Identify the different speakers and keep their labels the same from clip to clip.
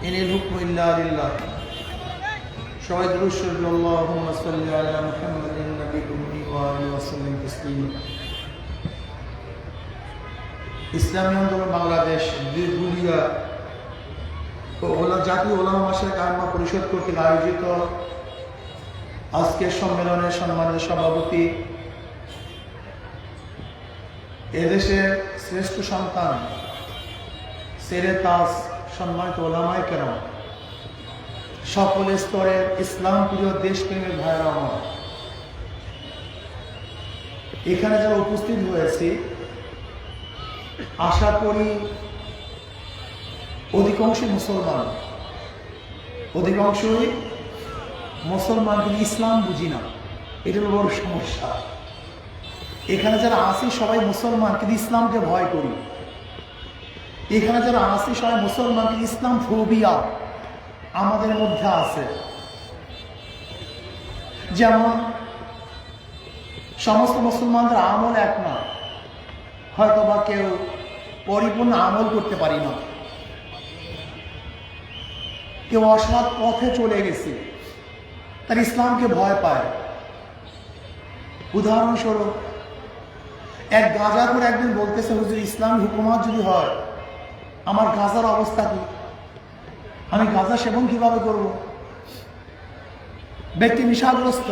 Speaker 1: إن الحكم إلا لله সবাই দুরুদ শরীফ আল্লাহুম্মা সাল্লি আলা মুহাম্মাদিন নবী উম্মি ওয়া আলিহি ওয়া সাল্লাম তাসলিমা ইসলামী আন্দোলন বাংলাদেশ বীরগুলিয়া ও ওলা জাতীয় ওলামা মাসের কারমা পরিষদ কর্তৃক আয়োজিত আজকের সম্মেলনের সম্মানিত সভাপতি এদেশের শ্রেষ্ঠ সন্তান সেরে তাস সম্মানিত ওলামায় কেন সকল স্তরের ইসলাম প্রিয় দেশপ্রেমের ভাইয়েরা আমার, এখানে যারা উপস্থিত হয়েছি, আশা করি অধিকাংশই মুসলমান। অধিকাংশই মুসলমান, কিন্তু ইসলাম বুঝি না। এটা বড় সমস্যা। এখানে যারা আসি সবাই মুসলমান, কিন্তু ইসলামকে ভয় করি। এখানে যারা আসি সবাই মুসলমান ইসলাম ফোবিয়া আমাদের মধ্যে আছে। যেমন, সমস্ত মুসলমানদের আমল এক না হয়তো বা কেউ পরিপূর্ণ আমল করতে পারি না। কেউ অসৎ পথে চলে গেছে, তার ইসলামকে ভয় পায়। উদাহরণস্বরূপ, এক গাঁজা করে একদিন বলতেছে, হুজুর, ইসলাম হুকুমত যদি হয় আমার গাঁজার অবস্থা কি? আমি গাঁজা সেবন কীভাবে করব? ব্যক্তি নিশাগ্রস্ত।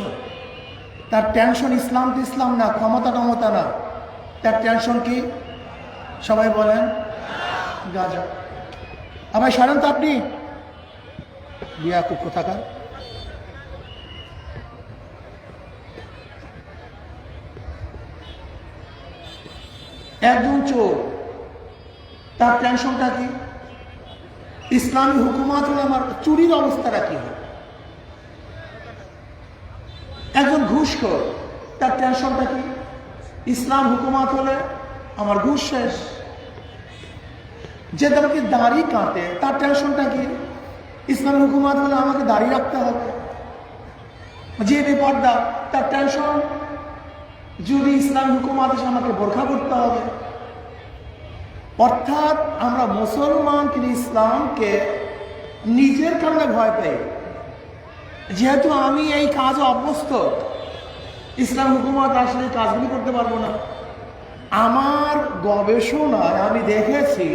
Speaker 1: তার টেনশন ইসলাম তো ইসলাম না, ক্ষমতা টমতা না। তার টেনশন কি? সবাই বলেন, গাঁজা। আবার সারেন তো আপনি? বিয়া খুব কোথাকার। একজন চোর তার টেনশনটা কি? ইসলামী হুকুমাত হলে আমার চুরির অবস্থাটা কি হবে? একজন ঘুষখোর, তার টেনশনটা কি? ইসলাম হুকুমাত হলে আমার ঘুষ শেষ। যে আমাকে দাড়ি কাটে, তার টেনশনটা কি? ইসলাম হুকুমাত হলে আমাকে দাড়ি রাখতে হবে। যে বেপর্দা, তার টেনশন যদি ইসলাম হুকুমাত এসে আমাকে বোরখা করতে হবে অর্থাৎ আমরা মুসলমান কিন্তু ইসলামকে নিজের কারণে ভয় পাই। যেহেতু আমি এই কাজে অভ্যস্ত, ইসলাম হুকুমত আসলে এই কাজগুলি করতে পারব না। আমার গবেষণায় আমি দেখেছি,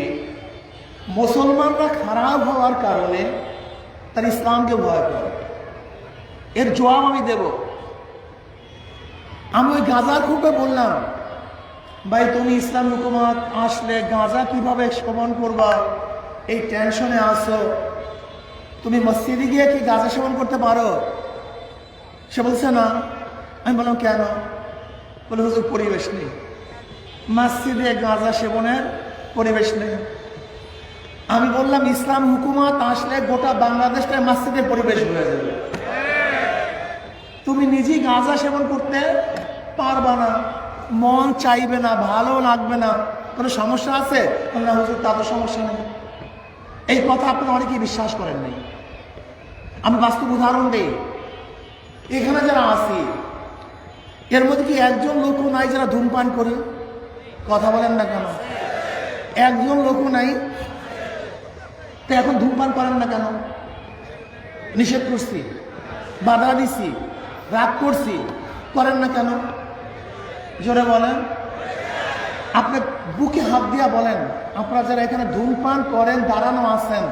Speaker 1: মুসলমানরা খারাপ হওয়ার কারণে তার ইসলামকে ভয় করে এর জবাব আমি দেব। আমি ওই গাজার খুবকে বললাম ভাই, তুমি ইসলাম হুকুমত আসলে গাঁজা কীভাবে সেবন করবা? এই টেনশনে আসো তুমি মসজিদে গিয়ে কি গাঁজা সেবন করতে পারো? সে বলছে, না। আমি বললাম, কেন? বলে, হুজুর, পরিবেশ নেই। মসজিদে গাঁজা সেবনের পরিবেশ নেই। আমি বললাম, ইসলাম হুকুমত আসলে গোটা বাংলাদেশটা মসজিদের পরিবেশ হয়ে যাবে। তুমি নিজেই গাঁজা সেবন করতে পারবা না। মন চাইবে না, ভালো লাগবে না। কোনো সমস্যা আছে? না, হুজুর, তা তো সমস্যা নেই। এই কথা আপনি অনেকেই বিশ্বাস করেন নাই। আমি বাস্তব উদাহরণ দিই। এখানে যারা আসি এর মধ্যে কি একজন লোকও নাই যারা ধূমপান করে? কথা বলেন না কেন? একজন লোকও নাই। তো এখন ধূমপান করেন না কেন? নিষেধ করছি, বাধা দিছি, রাগ করছি, করেন না কেন? জোরে বলেন। আপনি বুকে হাত দিয়া বলেন, আপনারা যারা এখানে ধূমপান করেন, দাঁড়ানো আছেন,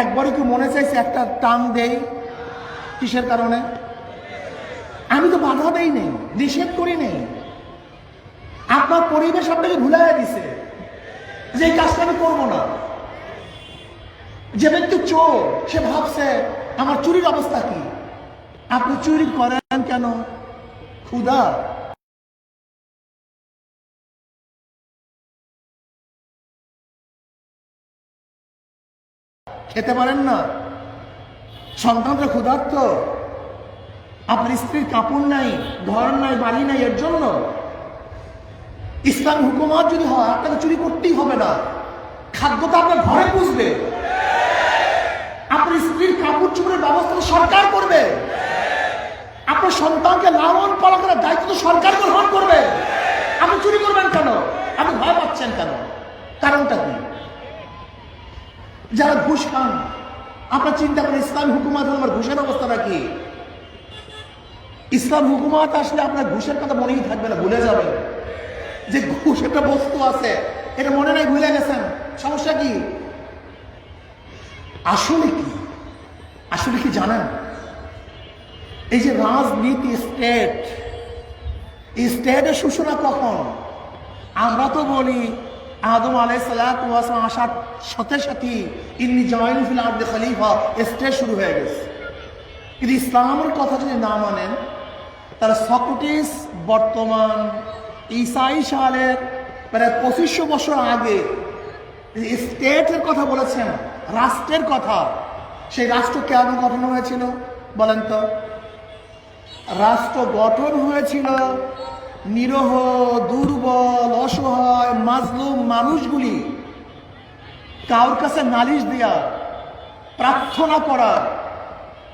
Speaker 1: একবারই কি মনে চাইছে একটা টান দেই কিসের কারণে? আমি তো বাধা দেই নেই, নিষেধ করি নেই। আপনার পরিবেশ আপনাকে ভুলাই দিছে, যে এই কাজটা আমি করব না। যে ব্যক্তি চোর, সে ভাবছে, আমার চুরির অবস্থা কি? আপনি চুরি করেন কেন? ক্ষুধা? খেতে পারেন না। সন্তানরা ক্ষুধার্ত। আপনার স্ত্রীর কাপড় নাই, ঘর নাই, বাড়ি নাই, এর জন্য। ইসলাম হুকুমত যদি হয়, আপনাকে চুরি করতেই হবে না। খাদ্য তো আপনার ঘরে পুষবে। আপনার স্ত্রীর কাপড় চুপড়ের ব্যবস্থা সরকার করবে। আপনার সন্তানকে লালন পালন করার দায়িত্ব তো সরকার গ্রহণ করবে। আপনি চুরি করবেন কেন? আপনি ভয় পাচ্ছেন কেন? কারণটা কি? যারা ঘুষ খান, আপনার চিন্তা করেন ইসলাম হুকুমাত আমার ঘুষের অবস্থাটা কি? ইসলাম হুকুমাত আসলে আপনার ঘুষের কথা মনেই থাকবে না, ভুলে যাবেন। যে ঘুষ একটা বস্তু আছে, এটা মনে নাই ভুলে গেছেন? সমস্যা কি? আসলে কি? আসলে কি জানেন? এই যে রাজনীতি স্টেট স্টেটের সূচনা কখন? আমরা তো বলি আদম আলাই সালাম আসার সাথে সাথে ইন্নি জয়েন ফিল আর্দ খলিফা স্টেট শুরু হয়ে গেছে। কিন্তু ইসলামের কথা যদি না মানেন, তাহলে সক্রেটিস বর্তমান ইসাই সালের প্রায় পঁচিশশো বছর আগে স্টেটের কথা বলেছেন, রাষ্ট্রের কথা, সেই রাষ্ট্র কেন গঠন হয়েছিল বলেন তো? রাষ্ট্র গঠন হয়েছিল নিরহ, দুর্বল, অসহায়, মাজলুম মানুষগুলি কারোর কাছে নালিশ দেওয়া প্রার্থনা করা,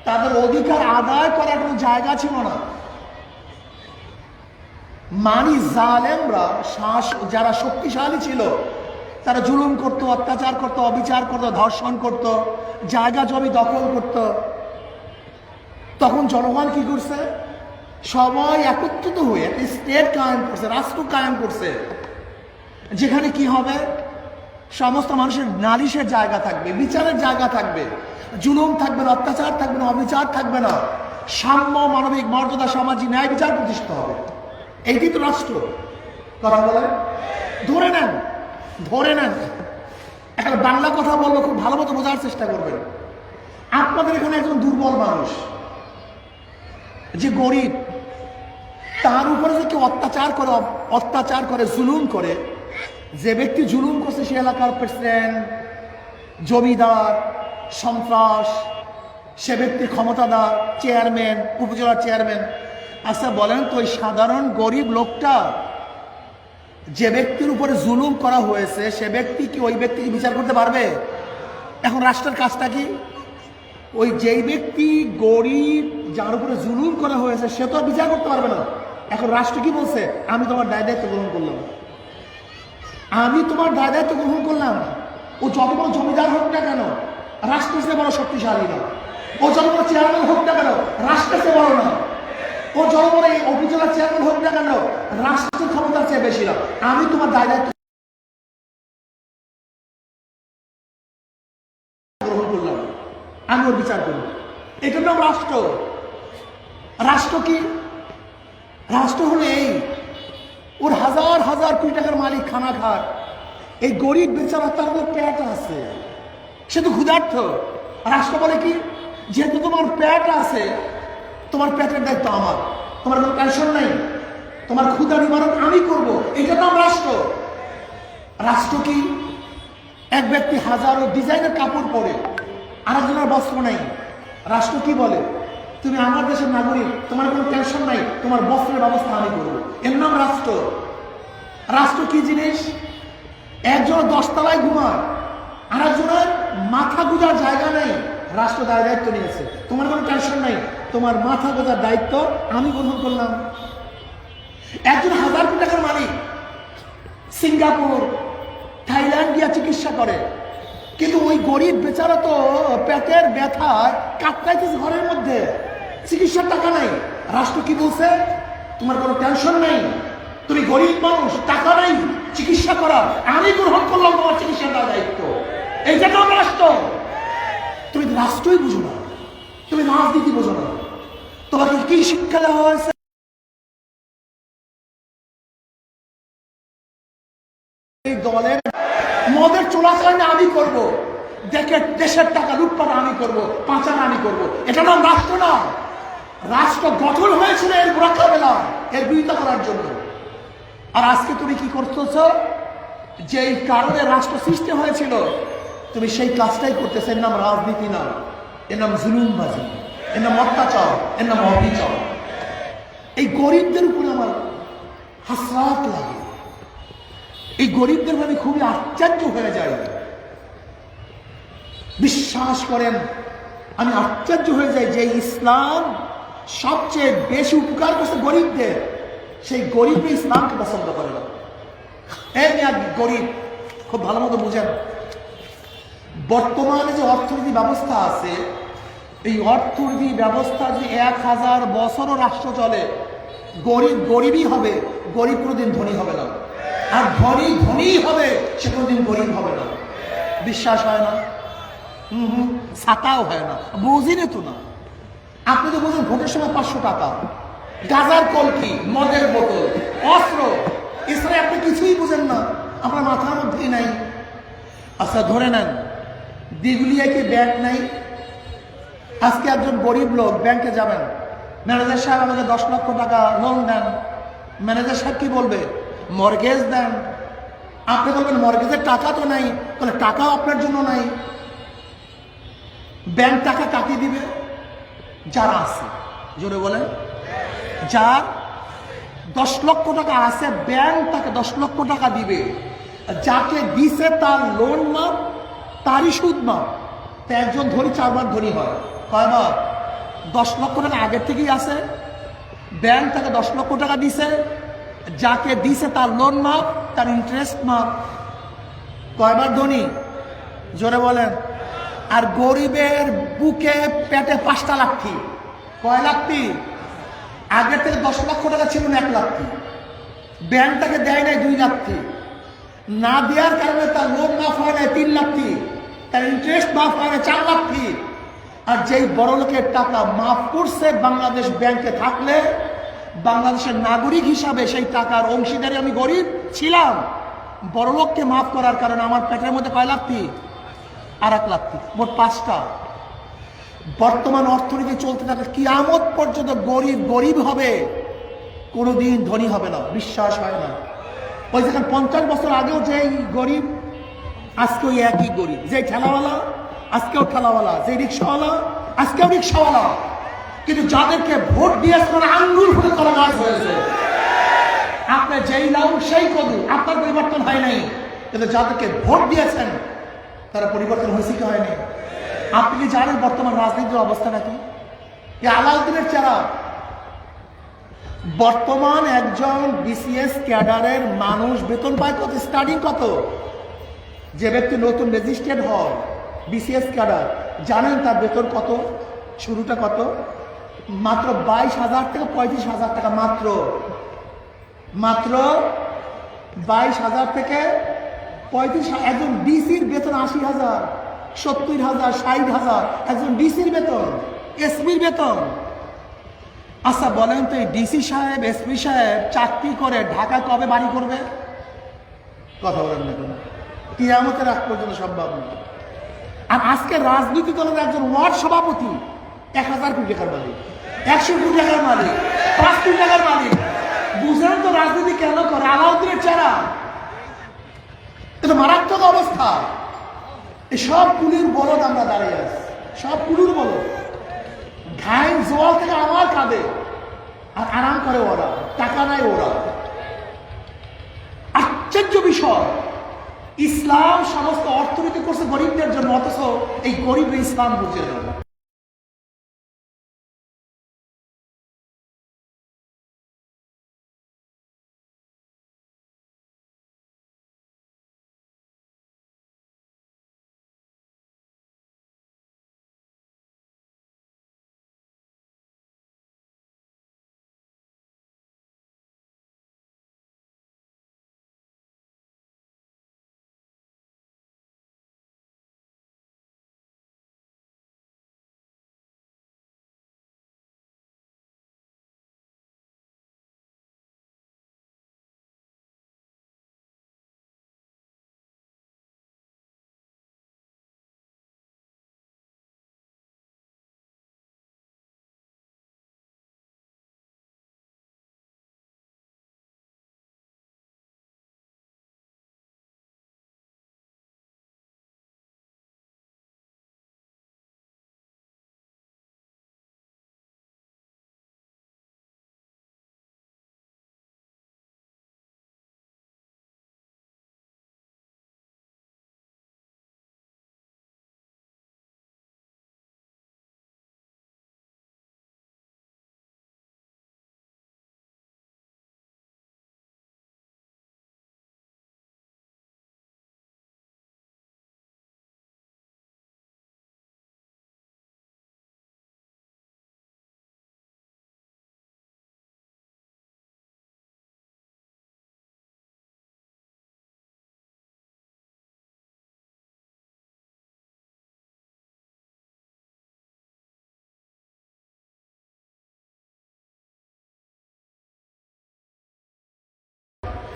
Speaker 1: তাদের অধিকার আদায় করার কোনো জায়গা ছিল না। মানি জালেমরা শ্বাস যারা শক্তিশালী ছিল, তারা জুলুম করত, অত্যাচার করত, অবিচার করত, ধর্ষণ করত, জায়গা জমি দখল করত। তখন জনগণ কি করছে? সবাই একত্রিত হয়ে একটা স্টেট কায়েম করছে, রাষ্ট্র কায়েম করছে। যেখানে কি হবে? সমস্ত মানুষের নালিশের জায়গা থাকবে, বিচারের জায়গা থাকবে। জুলুম থাকবে না, অত্যাচার থাকবে না, অবিচার থাকবে না। সাম্য মানবিক মর্যাদা, সামাজিক ন্যায় বিচার প্রতিষ্ঠিত হবে। এইটি তো রাষ্ট্র। কথা বলে ধরে নেন ধরে নেন। একটা বাংলা কথা বলব, খুব ভালো মতো বোঝার চেষ্টা করবেন। আপনাদের এখানে একজন দুর্বল মানুষ, যে গরিব তার উপরে যে কেউ অত্যাচার করে অত্যাচার করে, জুলুম করে, যে ব্যক্তি জুলুম করছে সে এলাকার প্রেসিডেন্ট জমিদার, সন্ত্রাস, সে ব্যক্তি ক্ষমতাদার চেয়ারম্যান উপজেলার চেয়ারম্যান আচ্ছা বলেন তো ওই সাধারণ গরিব লোকটা যে ব্যক্তির উপরে জুলুম করা হয়েছে, সে ব্যক্তি কি ওই ব্যক্তিকে বিচার করতে পারবে? এখন রাষ্ট্রের কাজটা কি? ওই যেই ব্যক্তি গরিব, যার উপরে জুলুম করা হয়েছে, সে তো বিচার করতে পারবে না। এখন রাষ্ট্র কি বলছে? আমি তোমার দায় দায়িত্ব গ্রহণ করলাম। আমি তোমার দায় দায়িত্ব গ্রহণ করলাম। ও যত বড় জমিদার হোক না কেন, রাষ্ট্রের সে বড় শক্তিশালী না। ও যত বড় চেয়ারম্যান হোক না কেন, রাষ্ট্রের সে বড় না। ও যত বড় এই উপজেলার চেয়ারম্যান হোক না কেন, রাষ্ট্রের ক্ষমতার চেয়ে বেশি না। আমি তোমার দায় দায়িত্ব গ্রহণ করলাম। আমি ওর বিচার করব। এটার নাম রাষ্ট্র। রাষ্ট্র কি রাষ্ট্র হলো এই। ওর হাজার হাজার কোটি টাকার মালিক খানা খায় এই গরিব বেচারা তার হলো পেট আছে। সে তো ক্ষুধার্থ রাষ্ট্র বলে কি, যেহেতু তোমার প্যাট আছে, তোমার প্যাটের দায়িত্ব আমার। তোমার কোনো টেনশন নাই। তোমার ক্ষুধা নিবারণ আমি করব। এটা নাম রাষ্ট্র। রাষ্ট্র কি, এক ব্যক্তি হাজারো ডিজাইনের কাপড় পরে, আরেকজনের বস্ত্র নেই। রাষ্ট্র কি বলে? তুমি আমার দেশের নাগরিক, তোমার কোনো টেনশন নাই, তোমার বস্ত্রের ব্যবস্থা আমি করব। এর নাম রাষ্ট্র। রাষ্ট্র কি জিনিস? একজন দশতলায় ঘুমায় আর একজনের মাথা গুজার জায়গা নেই, রাষ্ট্র দায় দায়িত্ব নিয়েছে। তোমার কোনো টেনশন নাই, তোমার মাথা গোজার দায়িত্ব আমি গ্রহণ করলাম। একজন হাজার কোটি টাকার মালিক, সিঙ্গাপুর, থাইল্যান্ড গিয়া চিকিৎসা করে। কিন্তু ওই গরিব বেচারা তো পেটের ব্যথায় কাটকাইতেছে ঘরের মধ্যে। চিকিৎসার টাকা নাই। রাষ্ট্র কি বলছে? তোমার কোনো টেনশন নেই? তুমি গরিব মানুষ, টাকা নাই, চিকিৎসা করার আমি গ্রহণ করলাম তোমার চিকিৎসার দেওয়ার দায়িত্ব। এইটা তো রাষ্ট্র। তুমি রাষ্ট্রই বুঝো না। তুমি রাজনীতি বোঝো না। তোমাকে কি শিক্ষা দেওয়া হয়েছে? দলের মদের চোরাচালানি আমি করব। দেখে দেশের টাকা লুটপাট আমি করব, পাচার আমি করব। এটা নাম রাষ্ট্র না। রাষ্ট্র গঠন হয়েছিল এর মোকাবেলা এর বিরোধিতা করার জন্য। আর আজকে তুমি কি করতেছ? যেই কারণে রাষ্ট্র সৃষ্টি হয়েছিল, তুমি সেই কাজটাই করতেছ। এর নাম রাজনীতি না, এর নাম জুলুমবাজি, এর নাম অত্যাচার, এর নাম অবিচার। এই গরিবদের উপরে আমার হাসরাত লাগে। এই গরিবদের আমি খুবই আশ্চর্য হয়ে যাই। বিশ্বাস করেন, আমি আশ্চর্য হয়ে যাই যে ইসলাম সবচেয়ে বেশি উপকার করছে গরিবদের। সেই গরিব ইসলামকে পছন্দ করে না। এই গরিব, খুব ভালো মতো বুঝেন। বর্তমানে যে অর্থনীতি ব্যবস্থা আছে, এই অর্থনীতি ব্যবস্থা যে এক হাজার বছরও রাষ্ট্র চলে, গরিব গরিবই হবে, গরিব কোনোদিন ধনী হবে না। আর ধনী ধনীই হবে, সে কোনোদিন গরিব হবে না। বিশ্বাস হয় না? হুম হুম ছাতাও হয় না। বুঝিনি তো না। আপনি তো বুঝুন ভোটের সময় পাঁচশো টাকা। গাজার কলকি মদের বোতল। অস্ত্র। এছাড়া আপনি কিছুই বুঝেন না। আপনার মাথার মধ্যেই নাই। আচ্ছা ধরে নেন দিগুলিয়ায় কি ব্যাংক নাই? আজকে একজন গরিব লোক ব্যাংকে যাবেন। ম্যানেজার সাহেব আমাকে দশ লক্ষ টাকা লোন দেন। ম্যানেজার সাহেব কি বলবে? মর্গেজ দেন। আপনি বলবেন, মর্গেজের টাকা তো নাই। তাহলে টাকাও আপনার জন্য নাই। ব্যাংক টাকা কাকে দিবে? যারা আছে, জোরে বলেন, যার দশ লক্ষ টাকা আছে ব্যাংক তাকে দশ লক্ষ টাকা দিবে। যাকে দিছে তার লোন মাপ, তারই সুদ মাপ। তা একজন ধনী, চারবার ধনী হয়। কয়বার? দশ লক্ষ টাকা আগের থেকেই আছে ব্যাংক তাকে দশ লক্ষ টাকা দিছে। যাকে দিছে তার লোন মাপ, তার ইন্টারেস্ট মাপ। কয়বার ধনী? জোরে বলেন। আর গরিবের বুকে পেটে পাঁচটা লাঠি। কয় লাখটি আগের থেকে দশ লক্ষ টাকা ছিল না এক লাখটি ব্যাংক তাকে দেয় নাই দুই লাখটি না দেওয়ার কারণে তার লোন মাফ হয় না তিন লাখটি তার ইন্টারেস্ট মাফ হয় না চার লাখটি আর যেই বড় লোকের টাকা মাফ করছে বাংলাদেশ ব্যাংকে থাকলে, বাংলাদেশের নাগরিক হিসাবে সেই টাকার অংশীদারি আমি গরিব ছিলাম। বড় লোককে মাফ করার কারণে আমার পেটের মধ্যে কয় লাখটি আর এক লাখ লাখটি মোট পাঁচটা। বর্তমান অর্থনীতি চলতে থাকে কিয়ামত পর্যন্ত গরিব গরিব হবে, কোনোদিন ধনী হবে না, বিশ্বাস হয় না। ওই যেখানে পঞ্চাশ বছর আগেও যে গরিব আজকে ওই একই গরিব। যে ঠেলাওয়ালা, আজকেও ঠেলাওয়ালা। যে রিক্সাওয়ালা, আজকেও রিক্সাওয়ালা। কিন্তু যাদেরকে ভোট দিয়েছেন আঙ্গুর ফুটে কলা গাছ হয়েছে। আপনি যেই লাউ সেই কদু, আপনার পরিবর্তন হয় নাই। কিন্তু যাদেরকে ভোট দিয়েছেন তারা পরিবর্তন হয়েছে কি হয়নি? আপনি কি জানেন বর্তমান রাজনীতির অবস্থা কি? এ আলাউদ্দিনের চেহারা। বর্তমান একজন বিসিএস ক্যাডারের মানুষ বেতন পায় কত স্টার্টিং কত? যে ব্যক্তি নতুন রেজিস্ট্রেড হয়, বিসিএস ক্যাডার, জানেন তার বেতন কত? শুরুটা কত? মাত্র বাইশ হাজার থেকে পঁয়ত্রিশ হাজার টাকা মাত্র। মাত্র বাইশ হাজার থেকে পঁয়ত্রিশ একজন ডিসির বেতন আশি হাজার, সত্তর হাজার, ষাট হাজার, একজন ডিসির বেতন, এসপির বেতন। আচ্ছা বলেন তো এই ডিসি সাহেব, এসপি সাহেব চাকরি করে ঢাকা কবে বাড়ি করবে? কথা বলেন না কেন? কিয়ামতের আগ পর্যন্ত সম্ভব না। আর আজকে রাজনীতি দলের একজন ওয়ার্ড সভাপতি, এক হাজার কোটি টাকার মালিক, একশো কোটি টাকার মালিক, পাঁচ কোটি টাকার মালিক। বুঝলেন তো রাজনীতি কেন করে? আলাউদ্দিনের চেহারা। এটা মারাত্মক অবস্থা। এই সব পুলির বলদ আমরা দাঁড়িয়ে আছি। সব পুলির বলদ। ঘাইন জোয়াল থেকে আমার কাঁদে। আর আরাম করে ওরা। টাকা নাই ওরা। আশ্চর্য বিষয়। ইসলাম সমস্ত অর্থনীতি করছে গরিবদের জন্য, অথচ এই গরিব ইসলাম বুঝে না।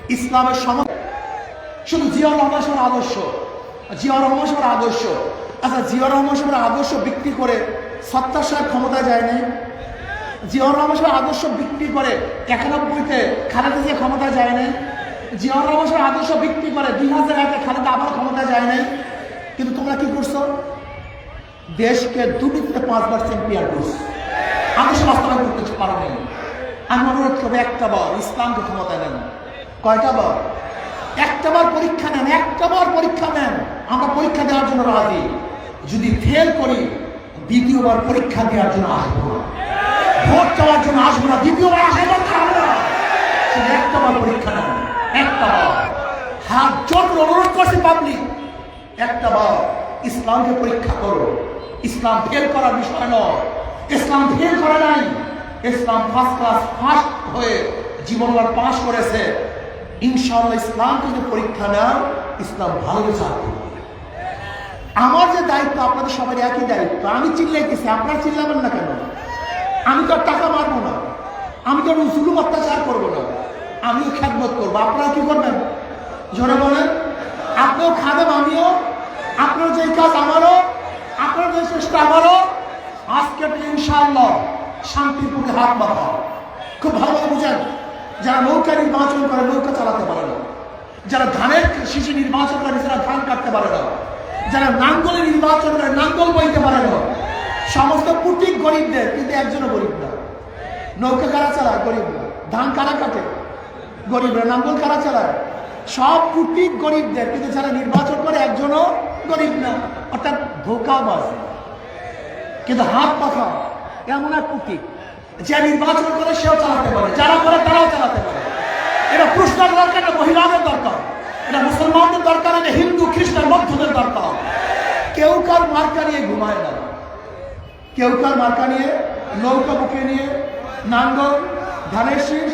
Speaker 1: ইসলামের সমস্ত শুধু জিয়াউর রহমান আদর্শ। জিয়াউর রহমান আদর্শ। আচ্ছা জিয়াউর রহমান আদর্শ বিক্রি করে সত্তার সাহেব ক্ষমতায় যায় নাই। রহমান আদর্শ বিক্রি করে একানব্বইতে খালেদা জিয়া ক্ষমতায় যায় নাই। জিয়াউর রহমান আদর্শ বিক্রি করে দুই হাজার একে খালেদা আবার ক্ষমতায় যায় নাই। কিন্তু তোমরা কি করছ? দেশকে দুর্নীতিতে পাঁচবার চ্যাম্পিয়ন করছ। আদর্শ বাস্তবায়ন করতে পারো নাই। আমি অনুরোধ করব একটা বার ইসলামকে ক্ষমতায় নেন কয়টা বার? একটা বার পরীক্ষা নেন, একটা বার পরীক্ষা নেন। আমরা পরীক্ষা দেওয়ার জন্য রাজি। যদি ফেল করি, দ্বিতীয়বার পরীক্ষা দেওয়ার জন্য আসব না। ভোট চাওয়ার জন্য আসব না, দ্বিতীয়বার আসা দরকার হবে না। শুধু একটা বার পরীক্ষা নেন, একটা বার। হাত জোট করে অনুরোধ করছি পাবলিক একটা বার ইসলামকে পরীক্ষা করো। ইসলাম ফেল করার বিষয় নয়। ইসলাম ফেল করা নাই। ইসলাম ফার্স্ট ক্লাস ফার্স্ট হয়ে জীবনবার পাশ করেছে। ইনশাআল্লাহ ইসলামকে যদি পরীক্ষা নাও ইসলাম ভালো চাকরি আমার যে দায়িত্ব, আপনাদের সবার একই দায়িত্ব। আমি চিল্লাইতেছি, আপনারা চিল্লাবেন না কেন? আমি তো টাকা মারবো না। আমি তো জুলুম অত্যাচার করব না। আমিও খ্যাতমত করব। আপনারা কি করবেন? জোরে বলেন। আপনিও খাবেন আমিও। আপনার যে কাজ আমারও, আপনার যে চেষ্টা আমারও। আজকে তো ইনশাআল্লাহ শান্তিপুরে হাত বাঁধা খুব ভালোভাবে বুঝেন। যারা নৌকা নির্বাচন করে, নৌকা চালাতে পারে না। যারা ধানের শিশু নির্বাচন করে যারা ধান কাটতে পারে না। যারা নাঙ্গলে নির্বাচন করে, নাঙ্গল বইতে পারে না। সমস্ত পুটিক গরিবদের, কিন্তু একজনও গরিব না। নৌকা কারা চালায়? গরিব না। ধান কারা কাটে? গরিবরা নাঙ্গল কারা চালায়? সব পুটিক গরিবদের, কিন্তু যারা নির্বাচন করে, একজনও গরিব না। অর্থাৎ ধোকা ধোকাবাজ। কিন্তু হাত পাখা, এমন এক প্রতীক যে নির্বাচন করে সেও চালাতে পারে। যারা করে তারাও চালাতে পারে। এটা পুরুষদের দরকার, এটা মহিলাদের দরকার। এটা মুসলমানদের দরকার, এটা হিন্দু, খ্রিস্টান, বৌদ্ধদের দরকার। কেউ কার মার্কা নিয়ে ঘুমায় না। কেউ কার মার্কা নিয়ে নৌকা বুকে নিয়ে নাঙ্গল, ধানের শীষ,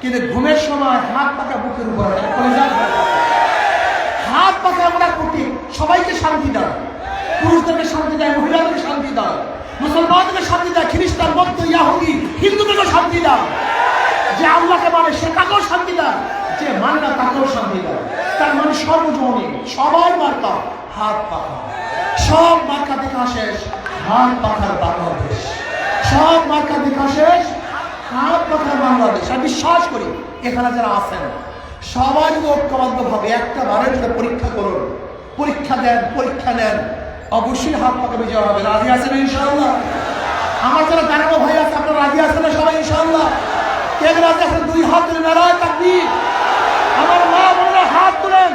Speaker 1: কিন্তু ঘুমের সময় হাত পাকা বুকের উপর হাত পাকা আমরা প্রতীক সবাইকে শান্তি দেয় পুরুষদেরকে শান্তি দেয়, মহিলাদেরকে শান্তি দেয় মুসলমানদেরকে শান্তি দেয়, খ্রিস্টান, বৌদ্ধ, ইয়াহুদি হিন্দুদেরকে শান্তি দেয়। যে আল্লাহকে মানে সে তাকেও শান্তি দেয়, যে মানে না, তাকেও শান্তি দেয়। তার মানে সর্বজনীন সবার মার্কা হাত পাখা। সব মার্কা দেখা শেষ, হাত পাখার বাংলাদেশ। সব মার্কা দেখা শেষ, হাত পাখার বাংলাদেশ। আমি বিশ্বাস করি, এখানে যারা আছেন, সবাই যদি ঐক্যবদ্ধ ভাবে একটা বারের পরীক্ষা করুন, পরীক্ষা দেন, পরীক্ষা নেন। অবশ্যই হাত পাকা বিজয় হবে। রাজি আছেন ইনশাআল্লাহ? আমার যারা দাঁড়ানো ভাই আছে, আপনারা রাজি আছেন সবাই, ইনশাআল্লাহ? কে রাজি আছেন দুই হাত তুলে নারায় তাকবীর। আমার মা বোনেরা হাত তুলেন।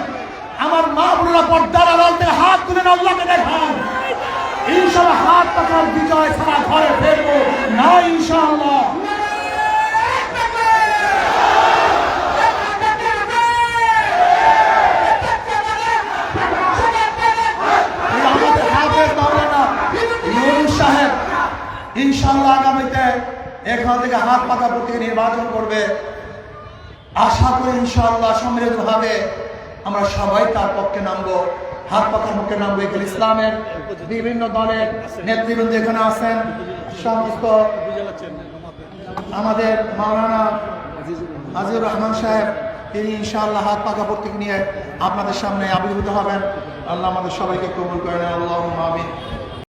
Speaker 1: আমার মা বোনেরা পর্দার আড়াল থেকে হাত তুলেন আল্লাহকে দেখান। ইনশাআল্লাহ হাত পাকার বিজয় ছাড়া ঘরে ফেরবো। না, ইনশাআল্লাহ এই আমাদের হাফেজ মাওলানা নুরুল সাহেব ইনশাআল্লাহ আগামীতে এখান থেকে হাত পাকা প্রতীকে নির্বাচন করবে। আশা করি ইনশাআল্লাহ সম্মিলিতভাবে আমরা সবাই তার পক্ষে নামবো। হাত পাখার পক্ষে নামবো এখানে ইসলামের বিভিন্ন দলের নেতৃবৃন্দ এখানে আছেন। সমস্ত আমাদের মাওলানা আজিজুর রহমান সাহেব, তিনি ইনশাআল্লাহ হাত পাকা প্রতীক নিয়ে আপনাদের সামনে আবির্ভূত হবেন। আল্লাহ আমাদের সবাইকে কবুল করেন আল্লাহ আমিন।